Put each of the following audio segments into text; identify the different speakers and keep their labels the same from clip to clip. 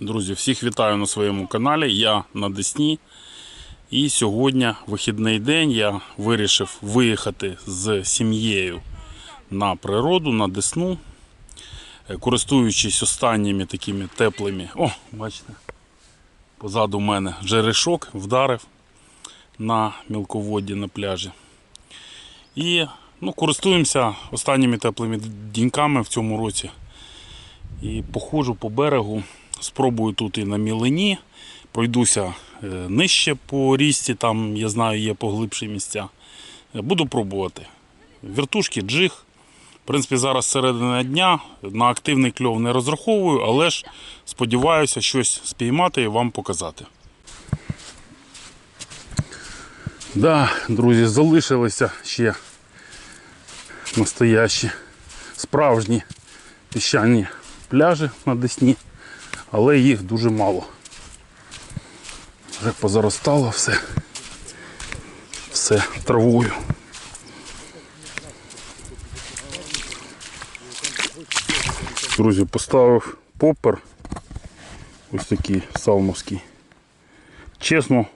Speaker 1: Друзі, всіх вітаю на своєму каналі. Я на Десні. І сьогодні вихідний день. Я вирішив виїхати з сім'єю на природу, на Десну, користуючись останніми такими теплими. О, бачите, позаду мене жерешок вдарив на мілководді на пляжі. І ну, користуємося останніми теплими діньками в цьому році. І походжу по берегу, спробую тут і на мілині, пройдуся е, нижче по річці, там я знаю є поглибші місця. Е, Буду пробувати. Вертушки, джиг. В принципі, зараз середина дня на активний кльов не розраховую, але ж сподіваюся щось спіймати і вам показати. Да, друзі, залишилися ще настоящі, справжні піщані пляжі на Десні, але їх дуже мало. Вже позаростало все, все травою. Друзі, поставив попер ось такий салмовський. Чесно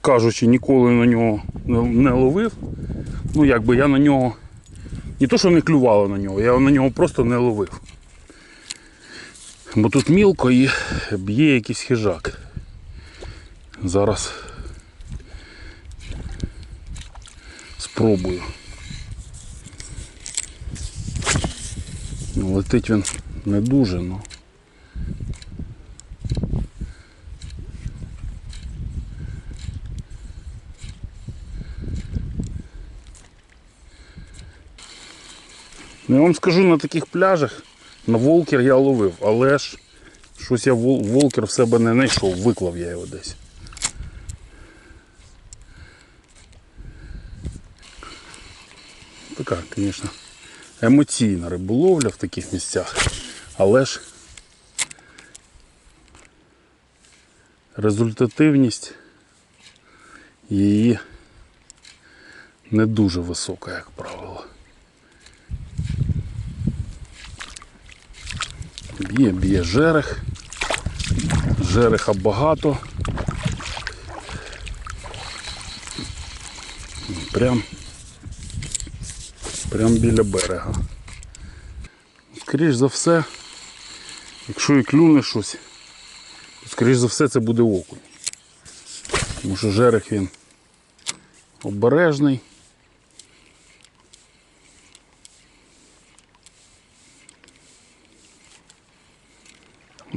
Speaker 1: кажучи, ніколи на нього не- ловив. Ну, якби я на нього не то, що не клювало на нього, я на нього просто не ловив. Бо тут мілко і б'є якийсь хижак. Зараз спробую. Летить він не дуже. Ну, я вам скажу, на таких пляжах на волкер я ловив, але ж щось я волкер в себе не знайшов, виклав я його десь. Така, звісно, емоційна риболовля в таких місцях, але ж результативність її не дуже висока, як правило. Б'є, б'є жерех. Жереха багато. Прям, прям біля берега. Скоріш за все, якщо і клюне щось, то скоріш за все це буде окунь. Тому що жерех він обережний.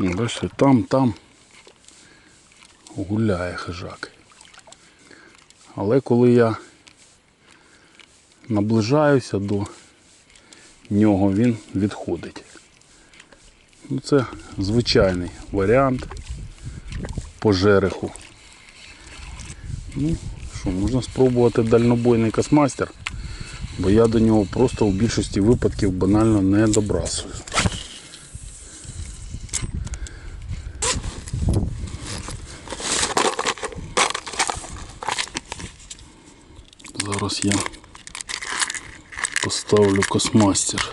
Speaker 1: Ну, Бачите, там, там гуляє хижак. Але коли я наближаюся до нього, він відходить. Ну, це звичайний варіант по жереху. Ну, що, можна спробувати дальнобойний космастер, бо я до нього просто у більшості випадків банально не добрасую. Зараз я поставлю космастер.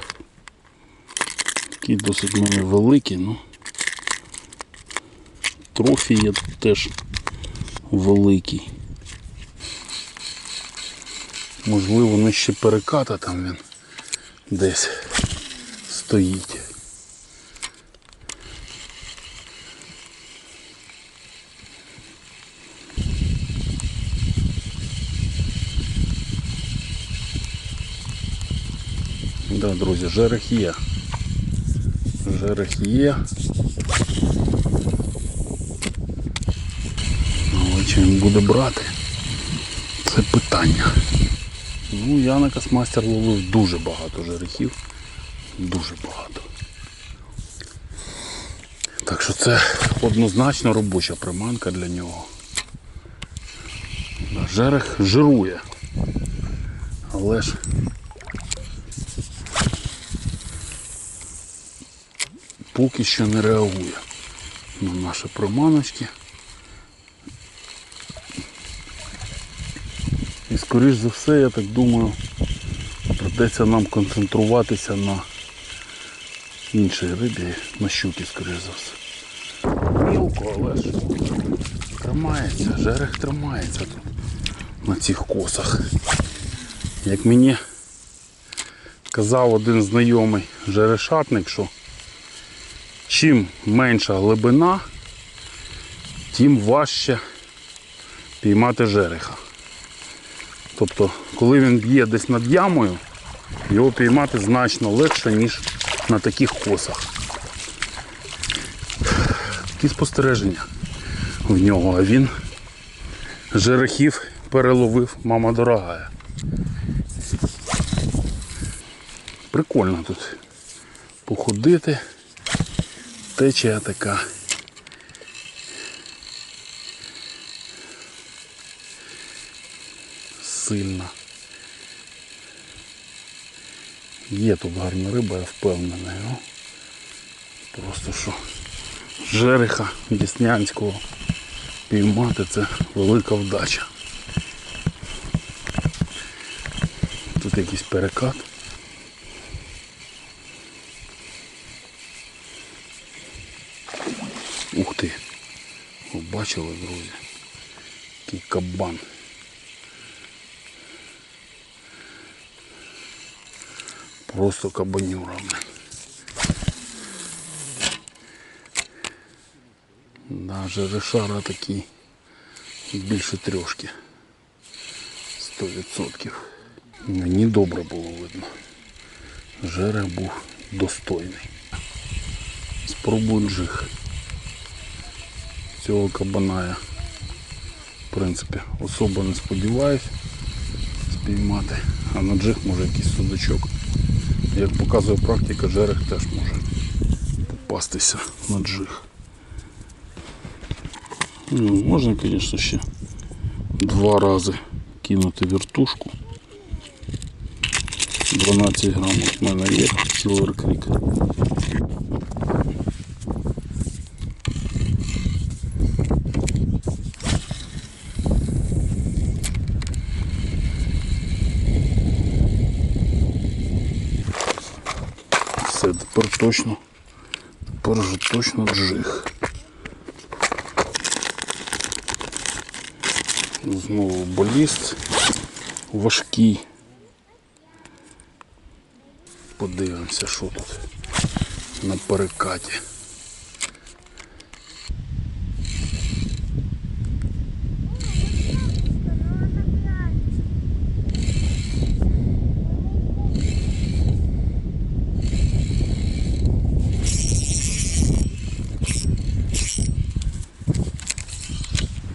Speaker 1: Такий досить в мене великий, ну трофі є теж великий. Можливо, нижче переката там він десь стоїть. Да, друзі, жерех є. Жерех є. Але чи він буде брати? Це питання. Ну, я на космастер ловив дуже багато жерехів. Дуже багато. Так що це однозначно робоча приманка для нього. Жерех жирує. Але ж поки що не реагує на наші приманочки. І скоріш за все, я так думаю, придеться нам концентруватися на іншій рибі, на щуки, скоріш за все. але ж тримається, жерех тримається тут на цих косах. Як мені казав один знайомий жерешатник, що чим менша глибина, тим важче піймати жереха. Тобто, коли він б'є десь над ямою, його піймати значно легше, ніж на таких косах. Такі спостереження в нього, а він жерехів переловив, мама дорогая. Прикольно тут походити. Течія така. Сильна. Є тут гарна риба, я впевнений. Ну, просто що жереха Деснянського піймати це велика вдача. Тут якийсь перекат. Ух ти! Бачили, друзі? Який кабан. Просто кабанюра. Да, жерешара такий більше трьошки. Сто відсотків. Мені добре було видно. Жерех був достойний. Спробую джиг. Цього кабана я, в принципі, особо не сподіваюсь спіймати. А на джиг може якийсь судачок. Як показує практика, жерех теж може попастися на джиг. Ну, можна, звісно, ще два рази кинути вертушку. 12 грамів в мене є Silver. Все, тепер точно, тепер вже точно джиг. Знову баліст важкий. Подивимося, що тут на перекаті.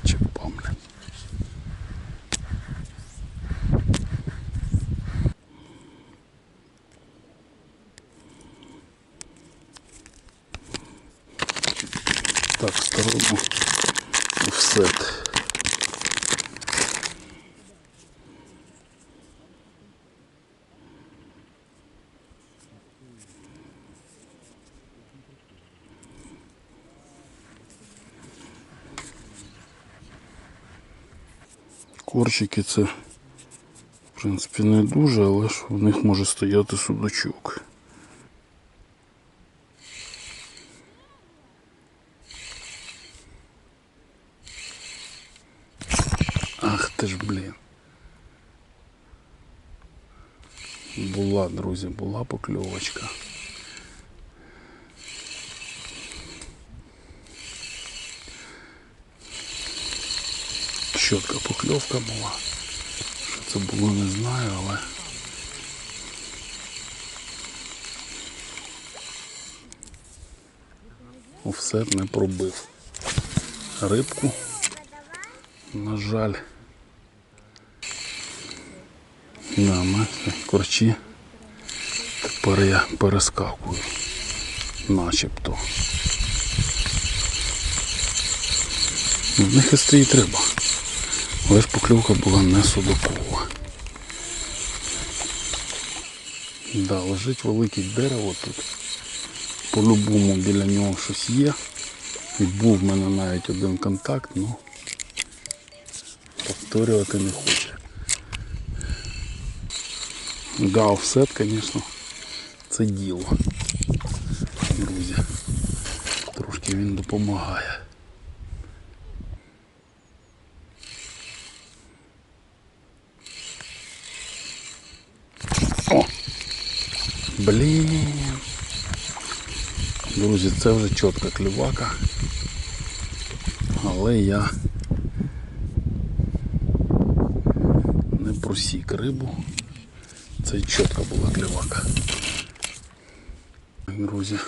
Speaker 1: Чепам, блін. Так, ставимо офсет. Корчики це, в принципі, не дуже, але ж в них може стояти судачок. Ах ти ж, блін. Була, друзі, була покльовочка. Щотка покльовка була. Що це було, не знаю, але. Офсет не пробив. Рибку на жаль. Да, ми корчі. Тепер я перескакую. Начебто. Ну, В них і риба. Але ж покльовка була не судакова. Да, лежить велике дерево тут. По-любому біля нього щось є. І був в мене навіть один контакт, ну повторювати не хоче. Да, офсет, звісно, це діло. Друзі. Трошки він допомагає. О! Блін! Друзі, це вже чітка клювака, але я не просік рибу. Це чітка була клювака. Друзі.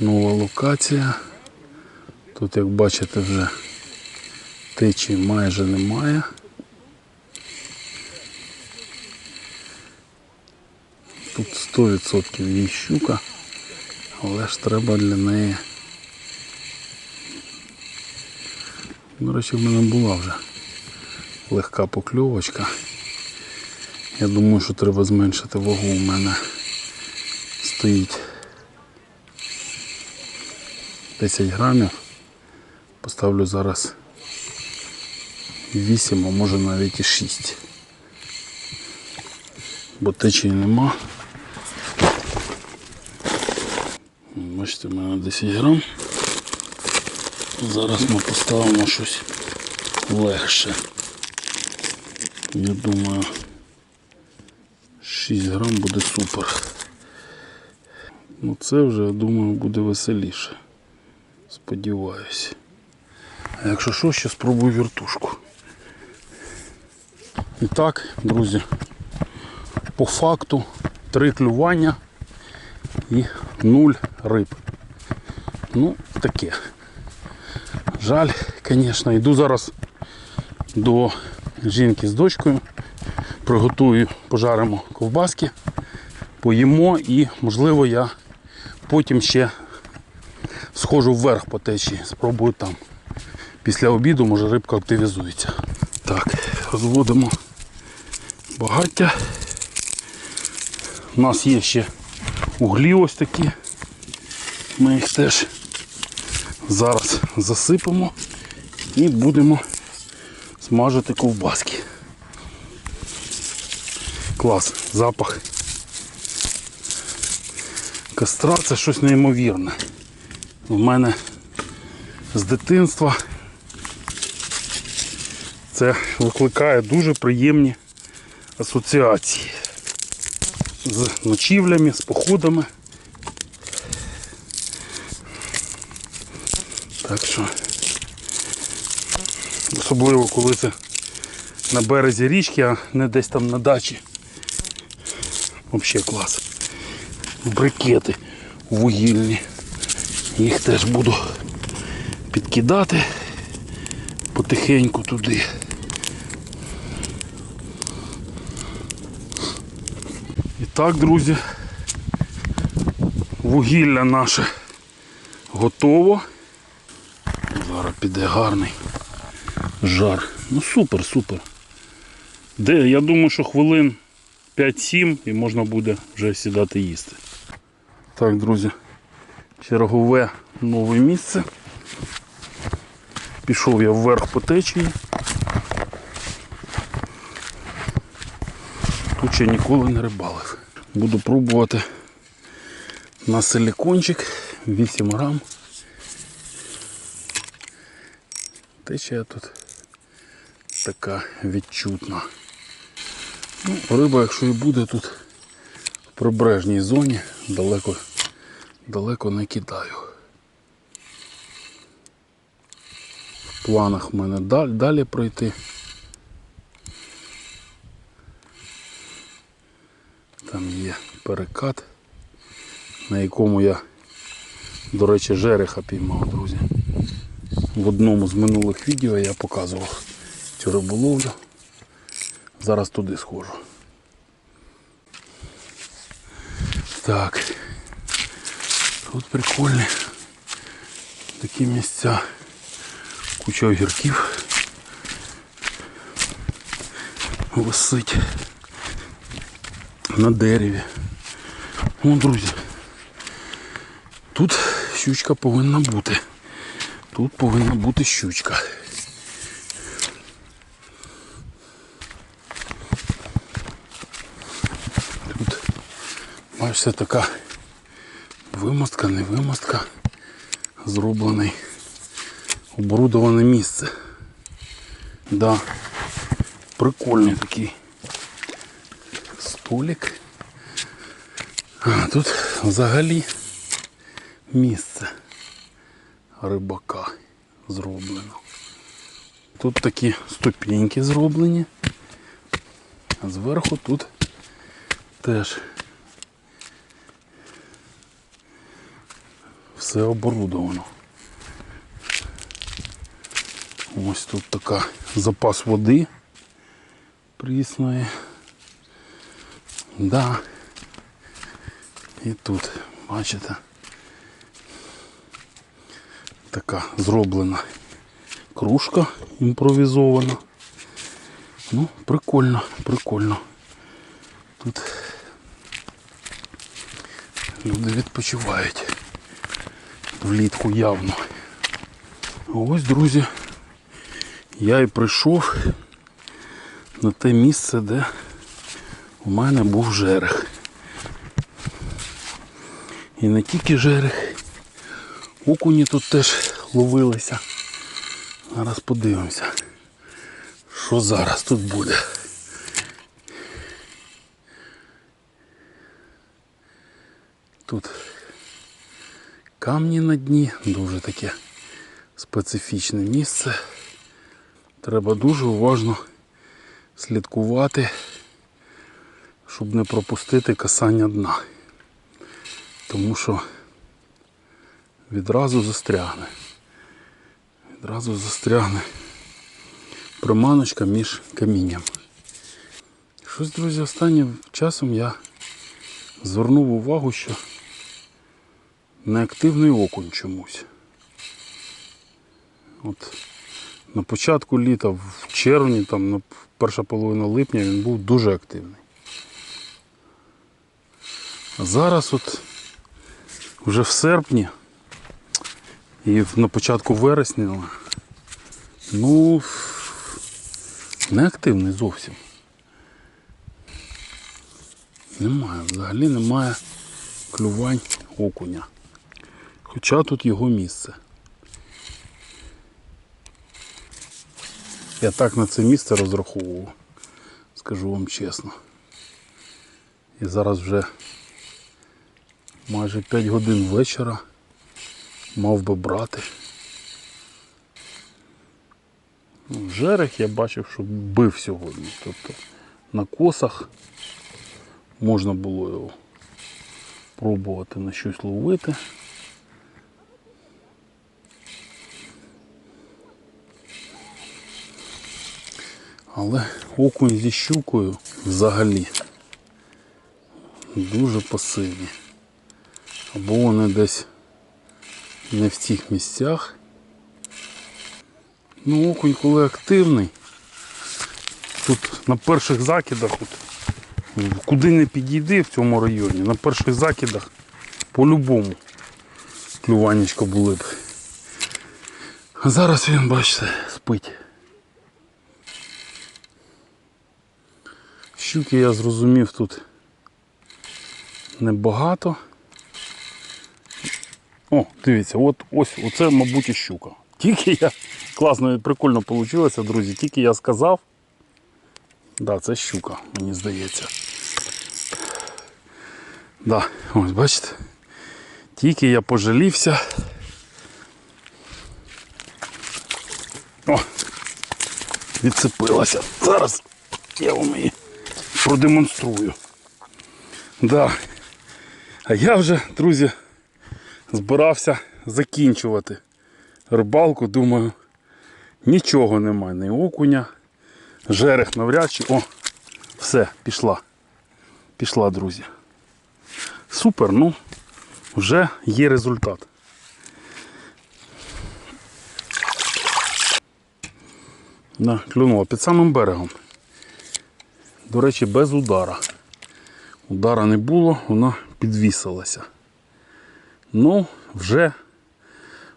Speaker 1: Нова локація. Тут, як бачите, вже течії майже немає. Тут 100% її щука, але ж треба для неї. До речі, в мене була вже легка покльовочка. Я думаю, що треба зменшити вагу. У мене стоїть 10 грамів. Поставлю зараз 8, а може навіть і 6. Бо течії нема. Бачите, в мене 10 грам. Зараз ми поставимо щось легше. Я думаю, 6 грам буде супер. Ну це вже, я думаю, буде веселіше. Сподіваюсь. А якщо що, ще спробую вертушку. І так, друзі, по факту три клювання і нуль риб. Ну, таке. Жаль, звісно, йду зараз до жінки з дочкою, приготую, пожаримо ковбаски, поїмо і, можливо, я потім ще схожу вверх по течії, спробую там. Після обіду може рибка активізується. Так, розводимо багаття. У нас є ще углі ось такі. Ми їх теж зараз засипемо і будемо смажити ковбаски. Клас, запах костра це щось неймовірне. У мене з дитинства це викликає дуже приємні асоціації з ночівлями, з походами. Так що особливо коли це на березі річки, а не десь там на дачі. Взагалі клас. Брикети вугільні. Їх теж буду підкидати потихеньку туди. І так, друзі, вугілля наше готово. Зараз піде гарний жар. Ну супер, супер. Де, я думаю, що хвилин 5-7 і можна буде вже сідати їсти. Так, друзі, чергове нове місце. Пішов я вверх по течії. Тут ще ніколи не рибалив. Буду пробувати на силікончик 8 грам. Течія тут така відчутна. Ну, риба, якщо і буде тут в прибережній зоні, далеко, далеко не кидаю. В планах в мене далі, далі пройти. Там є перекат, на якому я, до речі, жереха піймав, друзі. В одному з минулих відео я показував цю риболовлю. Зараз туди схожу. Так. Тут прикольні такі місця. Куча огірків висить на дереві. О, друзі. Тут щучка повинна бути. Тут повинна бути щучка. Тут бачите така вимостка, не вимостка. Зроблений оборудоване місце. Да. Прикольний такий фолік. А, тут взагалі місце рибака зроблено. Тут такі ступеньки зроблені. А зверху тут теж все оборудовано. Ось тут така запас води прісної. Да. І тут, бачите, така зроблена кружка імпровізована. Ну, прикольно, прикольно. Тут люди відпочивають влітку явно. Ось, друзі, я і прийшов на те місце, де у мене був жерех. І не тільки жерех, окуні тут теж ловилися. Зараз подивимося, що зараз тут буде. Тут камні на дні, дуже таке специфічне місце. Треба дуже уважно слідкувати, щоб не пропустити касання дна. Тому що відразу застрягне. Відразу застрягне приманочка між камінням. Щось, друзі, останнім часом я звернув увагу, що неактивний окунь чомусь. От на початку літа, в червні, там, на перша половина липня він був дуже активний. А зараз от вже в серпні і на початку вересня, ну, не активний зовсім. Немає, взагалі немає клювань окуня. Хоча тут його місце. Я так на це місце розраховував, скажу вам чесно. І зараз вже майже 5 годин вечора мав би брати. Ну, Жерех я бачив, що бив сьогодні. Тобто на косах можна було його пробувати на щось ловити. Але окунь зі щукою взагалі дуже пасивні. Або вони десь не в цих місцях. Ну, окунь, коли активний, тут на перших закидах, от, куди не підійди в цьому районі, на перших закидах по-любому клюванечко були б. А зараз він, бачите, спить. Щуки я зрозумів тут небагато. О, дивіться, от ось оце, мабуть, і щука. Тільки я класно і прикольно вийшло, друзі. Тільки я сказав. Да, це щука, мені здається. Да, ось бачите. Тільки я пожалівся. О! Відцепилася. Зараз вам її продемонструю. Да. А я вже, друзі, збирався закінчувати рибалку. Думаю, нічого немає, ні окуня, жерех навряд чи. О, все, пішла. Пішла, друзі. Супер, ну, вже є результат. Да, клюнула під самим берегом. До речі, без удара. Удара не було, вона підвісилася. Ну, вже,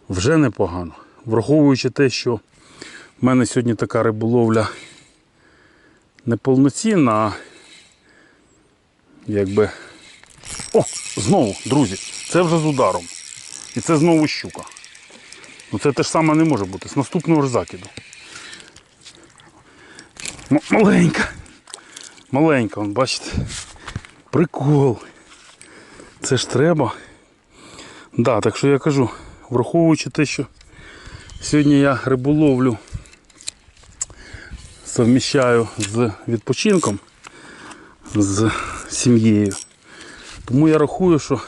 Speaker 1: вже непогано. Враховуючи те, що в мене сьогодні така риболовля неповноцінна, а якби. О, знову, друзі, це вже з ударом. І це знову щука. Ну це те ж саме не може бути. З наступного ж закиду. Маленька. Маленька, вон, бачите. Прикол. Це ж треба. Да, так що я кажу, враховуючи те, що сьогодні я риболовлю совміщаю з відпочинком, з сім'єю. Тому я рахую, що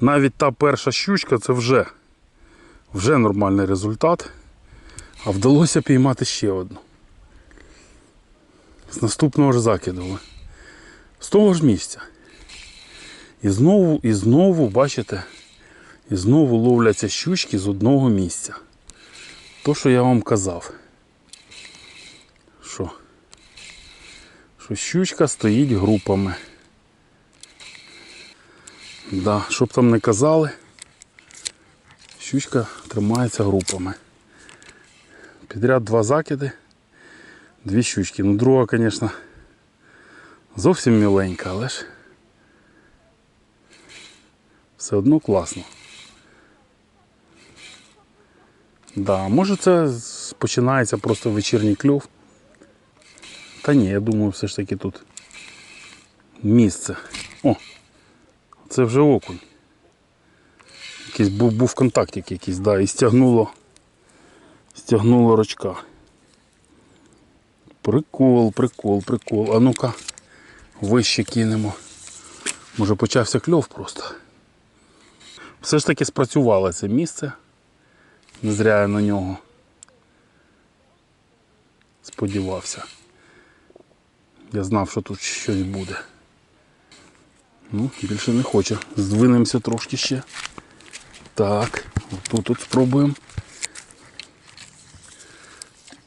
Speaker 1: навіть та перша щучка це вже, вже нормальний результат. А вдалося піймати ще одну. З наступного ж закиду. З того ж місця. І знову, і знову, бачите, і знову ловляться щучки з одного місця. То, що я вам казав. Що? Що щучка стоїть групами. Да, щоб там не казали, щучка тримається групами. Підряд два закиди, дві щучки. Ну, друга, звісно, зовсім міленька, але ж все одно класно. Да, може це починається просто вечірній кльов. Та ні, я думаю, все ж таки тут місце. О, це вже окунь. Якийсь був, був контактик якийсь, да, і стягнуло, стягнуло рочка. Прикол, прикол, прикол. А ну-ка, вище кинемо. Може почався кльов просто. Все ж таки спрацювало це місце. Не зря я на нього сподівався. Я знав, що тут щось буде. Ну, більше не хоче. Здвинемося трошки ще. Так, тут тут спробуємо.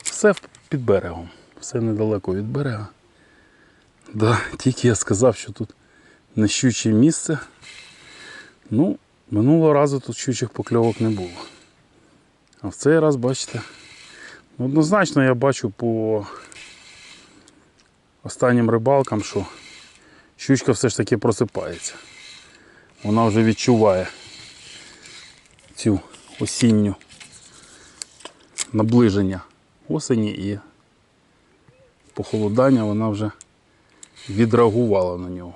Speaker 1: Все під берегом. Все недалеко від берега. Да, тільки я сказав, що тут не щуче місце. Ну, минулого разу тут щучих покльовок не було. А в цей раз, бачите, однозначно я бачу по останнім рибалкам, що щучка все ж таки просипається. Вона вже відчуває цю осінню наближення осені і похолодання вона вже відреагувала на нього.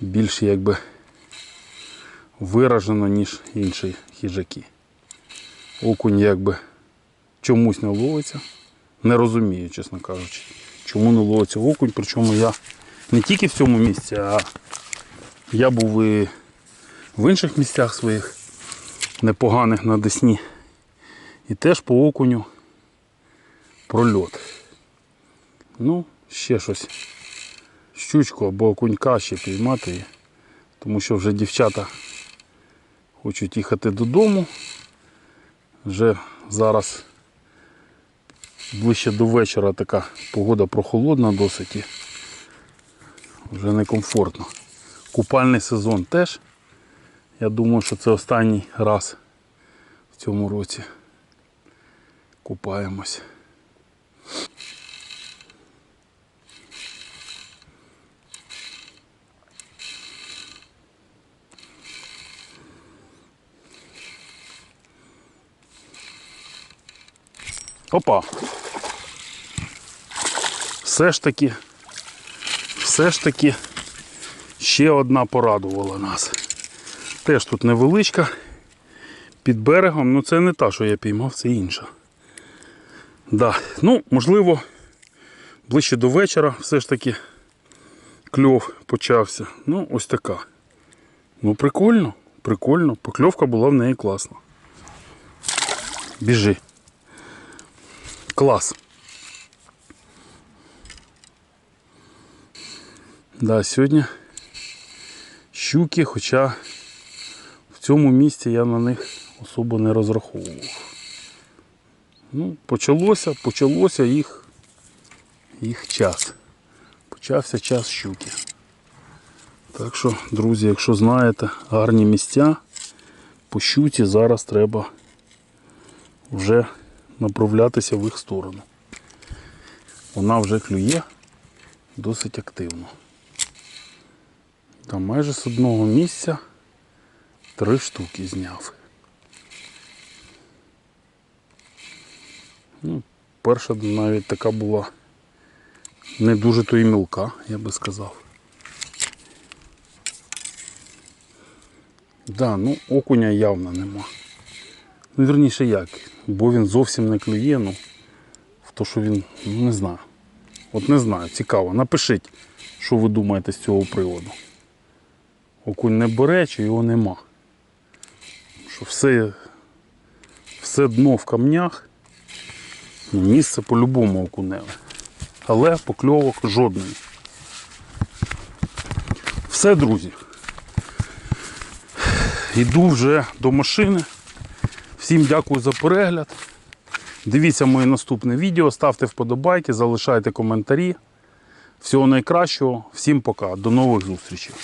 Speaker 1: Більш якби виражено, ніж інші хижаки. Окунь якби чомусь не ловиться. Не розумію, чесно кажучи, чому не ловиться окунь. Причому я не тільки в цьому місці, а я був і в інших місцях своїх непоганих на Десні. І теж по окуню прольот. Ну, ще щось. Щучку або окунька ще піймати. Тому що вже дівчата хочуть їхати додому. Вже зараз ближче до вечора така погода прохолодна досить і вже некомфортно. Купальний сезон теж. Я думаю, що це останній раз в цьому році купаємось. Опа. Все ж таки, все ж таки ще одна порадувала нас. Теж тут невеличка, під берегом, ну це не та, що я піймав, це інша. Да. Ну, можливо, ближче до вечора все ж таки кльов почався. Ну, ось така. Ну, прикольно, прикольно. Покльовка була в неї класна. Біжи. Клас. Да, сьогодні щуки, хоча в цьому місці я на них особо не розраховував. Ну, почалося, почалося їх, їх час. Почався час щуки. Так що, друзі, якщо знаєте гарні місця, по щуці зараз треба вже направлятися в їх сторону. Вона вже клює досить активно. Там майже з одного місця три штуки зняв. Ну, перша навіть така була Не дуже то і мілка, я би сказав. Да, ну окуня явно нема. Ну, вірніше як, бо він зовсім не клює, ну, в то, що він, ну не знаю. От не знаю, цікаво. Напишіть, що ви думаєте з цього приводу. Окунь не бере, чи його нема. Що все, все дно в камнях, ну, місце по-любому окуневе. Але покльовок жодної. Все, друзі. Йду вже до машини. Всім дякую за перегляд. Дивіться моє наступне відео, ставте вподобайки, залишайте коментарі. Всього найкращого, всім пока, до нових зустрічей.